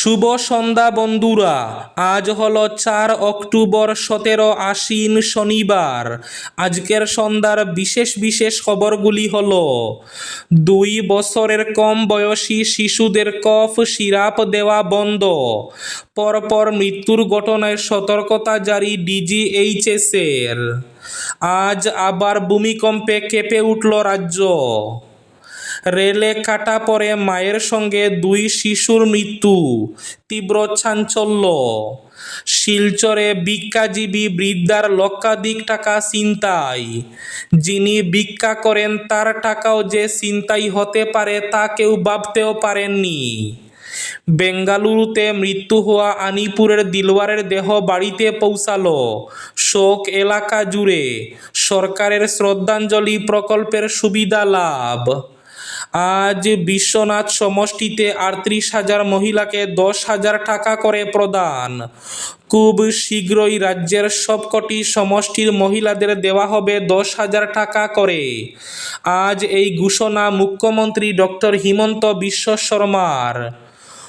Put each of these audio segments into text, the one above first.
শুভ সন্ধ্যা বন্ধুরা, আজ হলো চার অক্টোবর সতেরো আশ্বিন শনিবার। আজকের সন্ধ্যার বিশেষ বিশেষ খবরগুলি হল, দুই বছরের কম বয়সী শিশুদের কফ, সিরাপ দেওয়া বন্ধ। পরপর মৃত্যুর ঘটনায় সতর্কতা জারি ডিজিএইচএসের। আজ আবার ভূমিকম্পে কেঁপে উঠল রাজ্য। রেলে কাটা পড়ে মায়ের সঙ্গে দুই শিশুর মৃত্যু, তীব্র চাঞ্চল্য। শিলচরে ভিক্ষাজীবী বৃদ্ধার লক্ষাধিক টাকা ছিনতাই। যিনি ভিক্ষা করেন তার টাকাও যে ছিনতাই হতে পারে তা কেউ ভাবতেও পারেননি। বেঙ্গালুরুতে মৃত্যু হওয়া আনিপুরের দিলওয়ারের দেহ বাড়িতে পৌঁছালো। শোক এলাকা জুড়ে সরকারের শ্রদ্ধাঞ্জলি প্রকল্পের সুবিধা লাভ। আজ বিশ্বনাথ সমষ্টিতে আটত্রিশ হাজার মহিলাকে দশ হাজার টাকা করে প্রদান। খুব শীঘ্রই রাজ্যের সবকটি সমষ্টির মহিলাদের দেওয়া হবে দশ হাজার টাকা করে। আজ এই ঘোষণা মুখ্যমন্ত্রী ডক্টর হিমন্ত বিশ্ব শর্মার।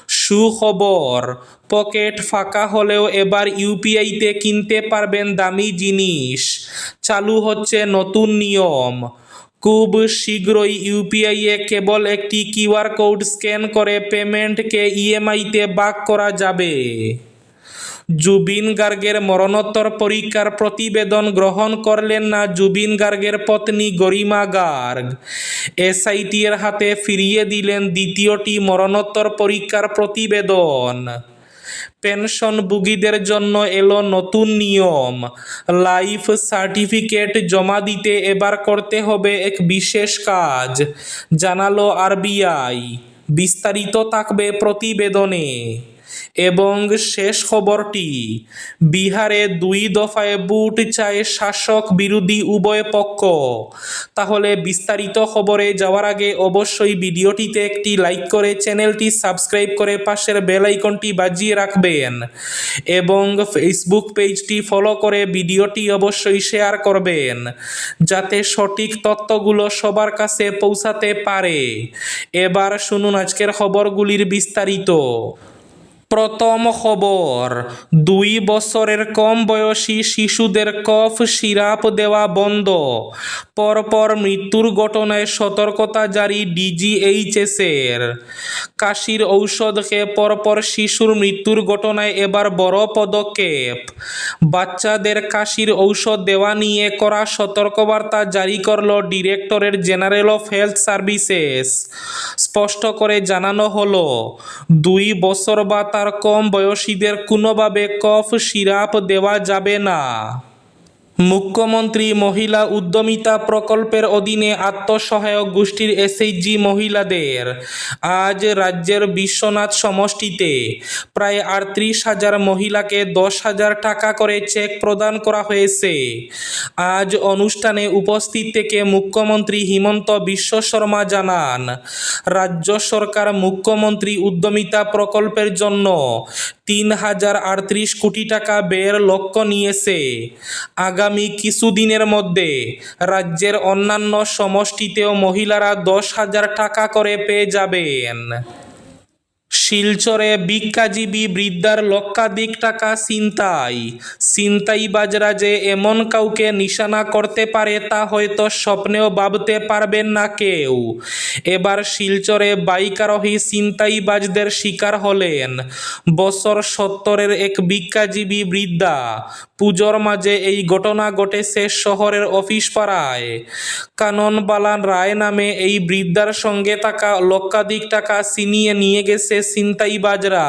সুখবর, পকেট ফাঁকা হলেও এবার ইউপিআইতে কিনতে পারবেন দামি জিনিস। চালু হচ্ছে নতুন নিয়ম। খুব শীঘ্রই ইউপিআইয়ে কেবল একটি কিউআর কোড স্ক্যান করে পেমেন্টকে ইএমআইতে ভাগ করা যাবে। জুবিন গার্গের মরণোত্তর পরীক্ষার প্রতিবেদন গ্রহণ করলেন না জুবিন গার্গের পত্নী গরিমা গার্গ। এসআইটি এর হাতে ফিরিয়ে দিলেন দ্বিতীয়টি মরণোত্তর পরীক্ষার প্রতিবেদন। পেনশনভোগীদের জন্য এলো নতুন নিয়ম। লাইফ সার্টিফিকেট জমা দিতে এবার করতে হবে এক বিশেষ কাজ, জানালো আরবিআই। বিস্তারিত থাকবে প্রতিবেদনে। এবং শেষ খবরটি, বিহারে দুই দফায় বুট চায় শাসক বিরোধী উভয় পক্ষ। তাহলে বিস্তারিত খবরে যাওয়ার আগে অবশ্যই ভিডিওটিতে একটি লাইক করে চ্যানেলটি সাবস্ক্রাইব করে পাশের বেল আইকনটি বাজিয়ে রাখবেন এবং ফেসবুক পেজটি ফলো করে ভিডিওটি অবশ্যই শেয়ার করবেন, যাতে সঠিক তথ্যগুলো সবার কাছে পৌঁছাতে পারে। এবার শুনুন আজকের খবরগুলির বিস্তারিত। প্রথম খবর, দুই বছরের কম বয়সী শিশুদের কফ সিরাপ দেওয়া বন্ধ। পরপর মৃত্যুর ঘটনায় সতর্কতা জারি ডিজিএইচএসের। কাশির ঔষধ খেয়ে পরপর শিশুর মৃত্যুর ঘটনায় এবার বড় পদক্ষেপ। বাচ্চাদের কাশির ঔষধ দেওয়া নিয়ে করা সতর্কবার্তা জারি করল ডিরেক্টরের জেনারেল অফ হেলথ সার্ভিসেস। স্পষ্ট করে জানানো হলো, দুই বছর বা তার কম বয়সীদের কোনোভাবে কফ সিরাপ দেওয়া যাবে না। মুখ্যমন্ত্রী মহিলা উদ্যমিতা প্রকল্পের অধীনে আত্মসহায়ক গোষ্ঠীর এসএইচজি মহিলাদের আজ রাজ্যের বিশ্বনাথ সমষ্টিতে প্রায় আটত্রিশ হাজার মহিলাকে দশ হাজার টাকা করে চেক প্রদান করা হয়েছে। আজ অনুষ্ঠানে উপস্থিত থেকে মুখ্যমন্ত্রী হিমন্ত বিশ্ব শর্মা জানান, রাজ্য সরকার মুখ্যমন্ত্রী উদ্যমিতা প্রকল্পের জন্য তিন হাজার আটত্রিশ কোটি টাকা ব্যয়ের লক্ষ্য নিয়েছে। আগামী কিছুদিনের মধ্যে রাজ্যের অন্যান্য সমষ্টিতেও মহিলারা দশ হাজার টাকা করে পেয়ে যাবেন। শিলচরে ভিক্ষাজীবী বৃদ্ধার লক্ষাধিক টাকা ছিনতাই। ছিনতাইবাজরা যে এমন কাউকে নিশানা করতে পারে তা হয়তো স্বপ্নেও ভাবতে পারবেন না কেউ। এবার শিলচরে বাইক আরোহী ছিনতাইবাজদের শিকার হলেন বছর সত্তরের এক ভিক্ষাজীবী বৃদ্ধা। পুজোর মাঝে এই ঘটনা ঘটেছে শহরের অফিস পাড়ায়। কাননবালান রায় নামে এই বৃদ্ধার সঙ্গে থাকা লক্ষাধিক টাকা ছিনিয়ে নিয়ে গেছে ছিনতাইবাজরা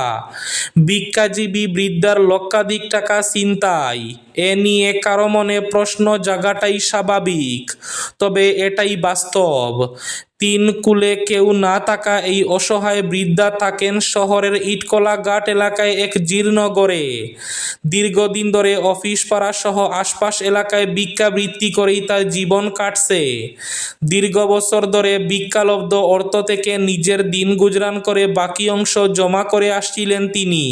ভিক্ষাজীবী বৃদ্ধার লক্ষাধিক টাকা ছিনতাই এ নিয়ে কারও মনে প্রশ্ন জাগাটাই স্বাভাবিক, তবে এটাই বাস্তব। তিন কুলে কেউ না থাকা এই অসহায় বৃদ্ধা থাকেন শহরের ইটকলা ঘাট এলাকায় এক জীর্ণ গড়ে। দীর্ঘদিন ধরে অফিস পাড়া সহ আশপাশ এলাকায় ভিক্ষাবৃত্তি করেই তার জীবন কাটছে। দীর্ঘ বছর ধরে ভিক্ষালব্ধ অর্থ থেকে নিজের দিন গুজরান করে বাকি অংশ জমা করে আসছিলেন তিনি।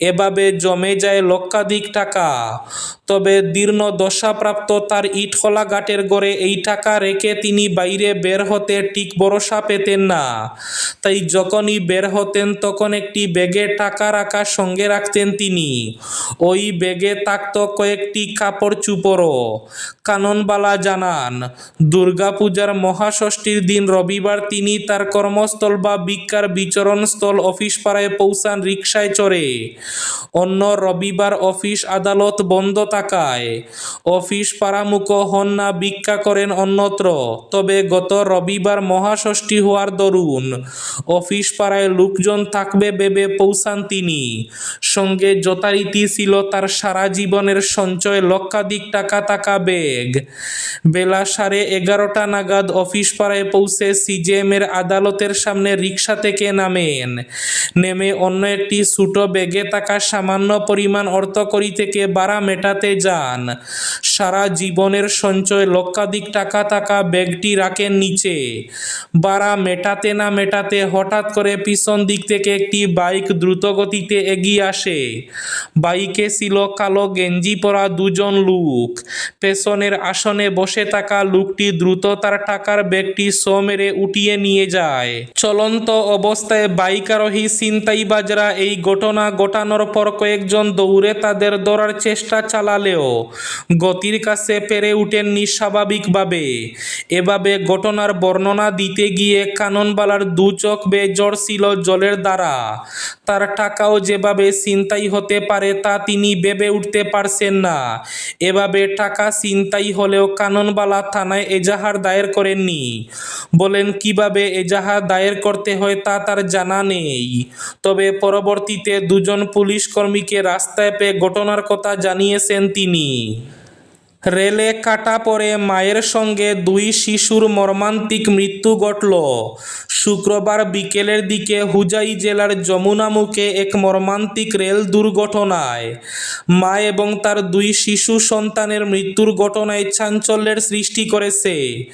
এভাবে জমে যায় লক্ষাধিক টাকা। তবে দীর্ণ দশাপ্রাপ্ত তার ইটখোলা ঘাটের গড়ে এই টাকা রেখে তিনি বাইরে বের হতে ঠিক ভরসা পেতেন না। তাই যখনই বের হতেন, তখন একটি ব্যাগে টাকা রাখা সঙ্গে রাখতেন তিনি। ওই ব্যাগে থাকত কয়েকটি কাপড় চুপড়ও। কাননবালা জানান, দুর্গাপূজার মহাষষ্ঠীর দিন রবিবার তিনি তার কর্মস্থল বা ভিক্ষার বিচরণস্থল অফিস পাড়ায় পৌঁছান রিকশায় চড়ে। অন্য রবিবার অফিস আদালত বন্ধ থাকায় অফিস পাড়ামুখ হন না, ভিক্ষা করেন অন্যত্র। তবে গত রবিবার মহাষষ্ঠী হওয়ার দরুন। অফিস পাড়ায় লোকজন থাকবে ভেবে পৌঁছান তিনি। সঙ্গে যথারীতি ছিল তার সারা জীবনের সঞ্চয়, লক্ষাধিক টাকা টাকা ব্যাগ। বেলা সাড়ে এগারোটা নাগাদ অফিস পাড়ায় পৌঁছে সিজিএম এর আদালতের সামনে রিক্সা থেকে নামেন। নেমে অন্য একটি ছোটো ব্যাগে থাকা সামান্য পরিমাণ অর্থকড়ি থেকে বাড়া মেটাতে যান। সারা জীবনের সঞ্চয় লক্ষাধিক টাকা টাকা ব্যাগটি রাখেন নিচে। বাড়া মেটাতে না মেটাতে হঠাৎ করে পিছন দিক থেকে একটি বাইক দ্রুত গতিতে এগিয়ে আসে। বাইকে ছিল কালো গেঞ্জি পরা দুজন লোক। পেছনের আসনে বসে থাকা লোকটি দ্রুত তার টাকার ব্যাগটি সো মেরে উঠিয়ে নিয়ে যায়। চলন্ত অবস্থায় বাইক আরোহী ছিনতাইবাজরা এই ঘটনা ঘটানোর পর কয়েকজন দৌড়ে তাদের ধরার চেষ্টা চালালেও গতির কাছে পেরে উঠেননি স্বাভাবিকভাবে। এভাবে ঘটনার বর্ণনা দিতে গিয়ে কাননবালার দু চোখ বেয়ে জ্বর ছিল জলের দ্বারা। তার টাকাও যেভাবে ছিনতাই হতে পারে তা তিনি ভেবে উঠতে পারছেন না। এভাবে টাকা ছিনতাই হলেও কাননবালা থানায় এজাহার দায়ের করেননি। বলেন, কীভাবে এজাহার দায়ের করতে হয় তা তার জানা নেই। তবে পরবর্তীতে দুজন পুলিশ কর্মীকে রাস্তায় পেয়ে ঘটনার কথা জানিয়েছেন তিনি। রেলে কাটা পড়ে মায়ের সঙ্গে দুই শিশুর মর্মান্তিক মৃত্যু ঘটল। শুক্রবার বিকেলের দিকে হুজাই জেলার যমুনামুখে এক মর্মান্তিক রেল দুর্ঘটনায় মা এবং তার দুই শিশু সন্তানের মৃত্যুর ঘটনায় চাঞ্চল্যের সৃষ্টি করেছে।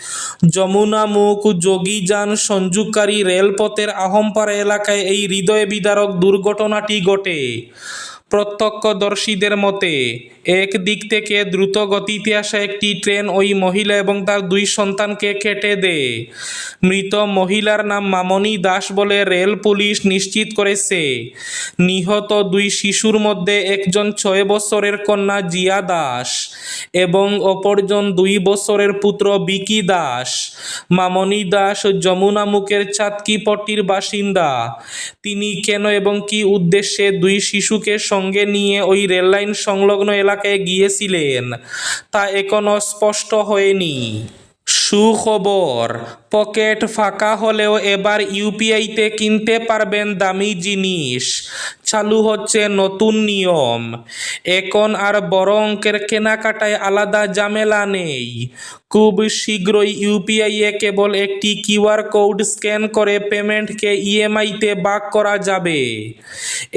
যমুনামুখ যোগীযান সংযোগকারী রেলপথের আহমপাড়া এলাকায় এই হৃদয় বিদারক দুর্ঘটনাটি ঘটে। প্রত্যক্ষদর্শীদের মতে, এক দিক থেকে দ্রুত গতিতে আসা একটি ট্রেন ওই মহিলা এবং তার দুই সন্তানকে কেটে দেয়। মৃত মহিলার নাম মামনি দাস বলে রেল পুলিশ নিশ্চিত করেছে। নিহত দুই শিশুর মধ্যে একজন ছয় বছরের কন্যা জিয়া দাস এবং অপরজন দুই বছরের পুত্র বিকি দাস। মামনি দাস যমুনামুখের চাঁদকিপট্টির বাসিন্দা। তিনি কেন এবং কি উদ্দেশ্যে দুই শিশুকে সঙ্গে নিয়ে ওই রেললাইন সংলগ্ন এলাকায় গিয়েছিলেন। তা এখনও স্পষ্ট হয়নি। সুখবর, পকেট ফাঁকা হলেও এবার ইউপিআইতে কিনতে পারবেন দামি জিনিস। চালু হচ্ছে নতুন নিয়ম। এখন আর বড় অঙ্কের কেনাকাটায় আলাদা ঝামেলা নেই। খুব শীঘ্রই ইউপিআই এ কেবল একটি কিউআর কোড স্ক্যান করে পেমেন্টকে ইএমআইতে ভাগ করা যাবে।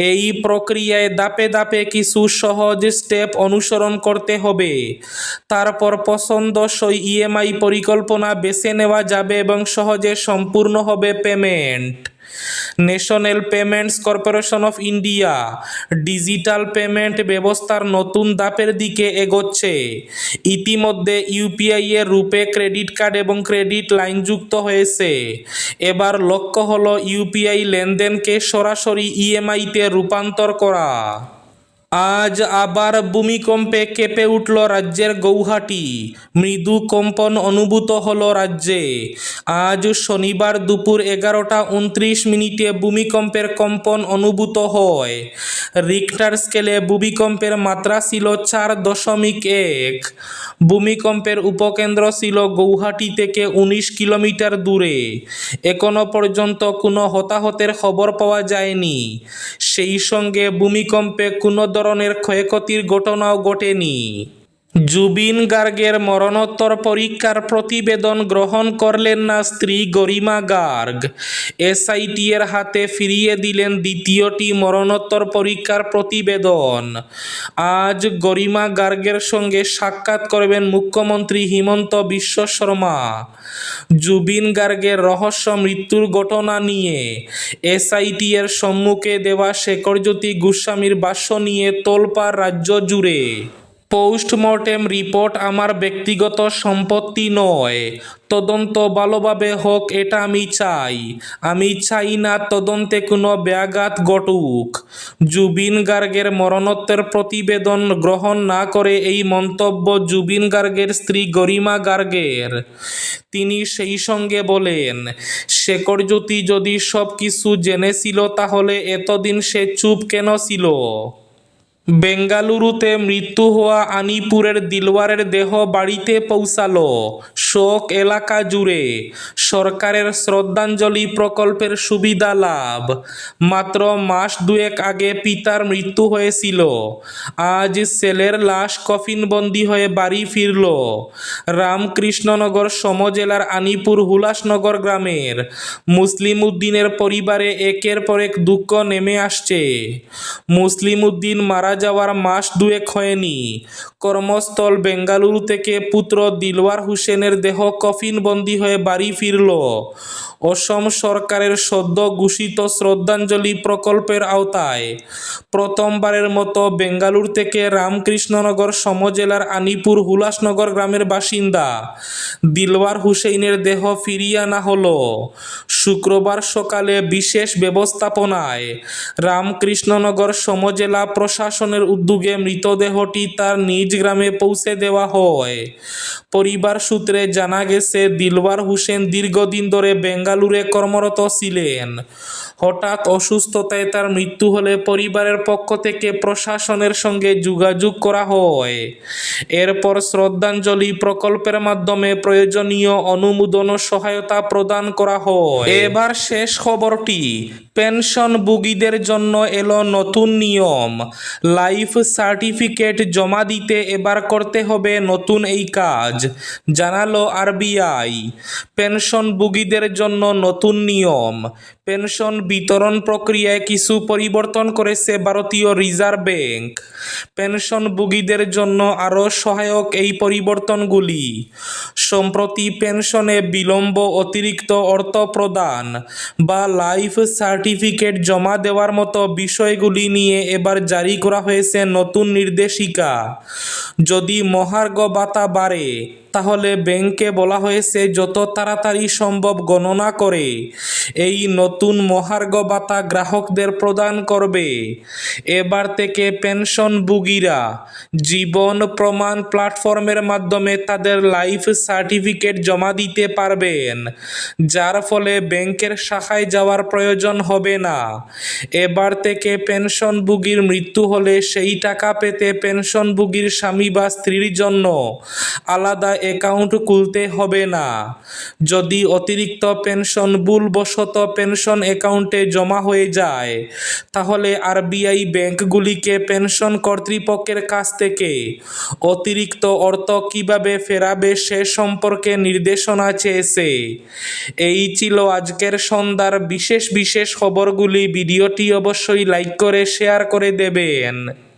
এই প্রক্রিয়ায় দাপে দাপে কিছু সহজ স্টেপ অনুসরণ করতে হবে। তারপর পছন্দসই ইএমআই পরিকল্পনা বেছে নেওয়া যাবে এবং সহজে সম্পূর্ণ হবে payment. National Payments Corporation of India digital payment ব্যবস্থার নতুন দাপের দিকে এগোচ্ছে। ইতিমধ্যে ইউপিআই এর রূপে ক্রেডিট কার্ড এবং ক্রেডিট লাইন যুক্ত হয়েছে। এবার লক্ষ্য হলো ইউপিআই লেনদেনকে সরাসরি ইএমআইতে রূপান্তর করা। আজ আবার ভূমিকম্পে কেঁপে উঠল রাজ্যের গৌহাটি। মৃদু কম্পন অনুভূত হল রাজ্যে। আজ শনিবার দুপুর এগারোটা উনত্রিশ মিনিটে ভূমিকম্পের কম্পন অনুভূত হয়। রিক্টার স্কেলে ভূমিকম্পের মাত্রা ছিল চার দশমিক এক। ভূমিকম্পের উপকেন্দ্র ছিল গৌহাটি থেকে উনিশ কিলোমিটার দূরে। এখনও পর্যন্ত কোনো হতাহতের খবর পাওয়া যায়নি। সেই সঙ্গে ভূমিকম্পে কোনো ধরনের ক্ষয়ক্ষতির ঘটনাও ঘটেনি। জুবিন গার্গের মরণোত্তর পরীক্ষার প্রতিবেদন গ্রহণ করলেন না স্ত্রী গরিমা গার্গ। এসআইটি এর হাতে ফিরিয়ে দিলেন দ্বিতীয়টি মরণোত্তর পরীক্ষার প্রতিবেদন। আজ গরিমা গার্গের সঙ্গে সাক্ষাৎ করবেন মুখ্যমন্ত্রী হিমন্ত বিশ্ব শর্মা। জুবিন গার্গের রহস্য মৃত্যুর ঘটনা নিয়ে এসআইটি এর সম্মুখে দেওয়া শেখরজ্যোতি গোস্বামীর ভাষ্য নিয়ে তোলপাড় রাজ্য জুড়ে। পোস্টমর্টেম রিপোর্ট আমার ব্যক্তিগত সম্পত্তি নয়। তদন্ত ভালোভাবে হোক, এটা আমি চাই। আমি চাই না তদন্তে কোনো ব্যাঘাত ঘটুক। জুবিন গার্গের মরণোত্তর প্রতিবেদন গ্রহণ না করে এই মন্তব্য জুবিন গার্গের স্ত্রী গরিমা গার্গের। তিনি সেই সঙ্গে বলেন, শেখর জ্যোতি যদি সব কিছু জেনেছিল তাহলে এতদিন সে চুপ কেন ছিল? বেঙ্গালুরুতে মৃত্যু হওয়া আনিপুরের দিলওয়ারের দেহ বাড়িতে পৌঁছালো। শোক এলাকা জুড়ে। সরকারের শ্রদ্ধাঞ্জলি প্রকল্পের সুবিধা লাভ। মাত্র মাস দুয়েক আগে পিতার মৃত্যু হয়েছিল। আজ ছেলের লাশ কফিনবন্দি হয়ে বাড়ি ফিরল। রামকৃষ্ণনগর সমজেলার আনিপুর হুলাসনগর গ্রামের। মুসলিম উদ্দিনের পরিবারে একের পর এক দুঃখ নেমে আসছে। মুসলিম উদ্দিন মারা যাওয়ার মাস দুয়েক হয়নি। কর্মস্থল বেঙ্গালুরু থেকে পুত্র দিলওয়ার হুসেনের দেহ কফিনবন্দি হয়ে বাড়ি ফিরল। অসম সরকারের সদ্য ঘোষিত শ্রদ্ধাঞ্জলি প্রকল্পের আওতায় প্রথমবারের মতো বেঙ্গালুরু থেকে রামকৃষ্ণনগর সমজেলার আনিপুর হুলাসনগর গ্রামের বাসিন্দা দিলওয়ার হুসেইনের দেহ ফিরিয়ে আনা হলো। শুক্রবার সকালে বিশেষ ব্যবস্থাপনায় রামকৃষ্ণনগর সমজেলা প্রশাসনের উদ্যোগে মৃতদেহটি তার নিজ গ্রামে পৌঁছে দেওয়া হয়। পরিবার সূত্রে জানা গেছে, দিলওয়ার হোসেন দীর্ঘদিন ধরে বেঙ্গালুরে কর্মরত ছিলেন। হঠাৎ অসুস্থতায় তার মৃত্যু হলে পরিবারের পক্ষ থেকে প্রশাসনের সঙ্গে যোগাযোগ করা হয়। এরপর শ্রদ্ধাঞ্জলি প্রকল্পের মাধ্যমে প্রয়োজনীয় অনুমোদন সহায়তা প্রদান করা হয়। এবার শেষ খবরটি, পেনশন পেনশনভোগীদের জন্য এলো নতুন নিয়ম। লাইফ সার্টিফিকেট জমা দিতে এবার করতে হবে নতুন এই কাজ। জানালো আরবিআই। পেনশনভোগীদের জন্য নতুন নিয়ম। পেনশন বিতরণ প্রক্রিয়ায় কিছু পরিবর্তন করেছে ভারতীয় রিজার্ভ ব্যাংক। পেনশনভোগীদের জন্য আরও সহায়ক এই পরিবর্তনগুলি। সম্প্রতি পেনশনে বিলম্ব অতিরিক্ত অর্থ প্রদান বা লাইফ সার্টিফিকেট জমা দেওয়ার মতো বিষয়গুলি নিয়ে এবার জারি করা হয়েছে নতুন নির্দেশিকা। যদি মহার্ঘ ভাতা বাড়ে, তাহলে ব্যাংকে বলা হয়েছে যত তাড়াতাড়ি সম্ভব গণনা করে। এই নতুন মহার্ঘ ভাতা গ্রাহকদের প্রদান করবে। এবার থেকে পেনশনভোগীরা জীবন প্রমাণ প্ল্যাটফর্মের মাধ্যমে তাদের লাইফ সার্টিফিকেট জমা দিতে পারবেন, যার ফলে ব্যাংকের শাখায় যাওয়ার প্রয়োজন হবে না। এবার থেকে পেনশনভোগীর মৃত্যু হলে সেই টাকা পেতে পেনশনভোগীর স্বামী বা স্ত্রীর জন্য আলাদা অ্যাকাউন্ট খুলতে হবে না। যদি অতিরিক্ত পেনশন ভুলবশত পেনশন অ্যাকাউন্টে জমা হয়ে যায়। তাহলে আরবিআই ব্যাংকগুলিকে পেনশন কর্তৃপক্ষের কাছ থেকে অতিরিক্ত অর্থ কীভাবে ফেরাবে সে সম্পর্কে নির্দেশনা চেয়েছে। এই ছিল আজকের সন্ধ্যার বিশেষ বিশেষ খবরগুলি। ভিডিওটি অবশ্যই লাইক করে, শেয়ার করে দেবেন।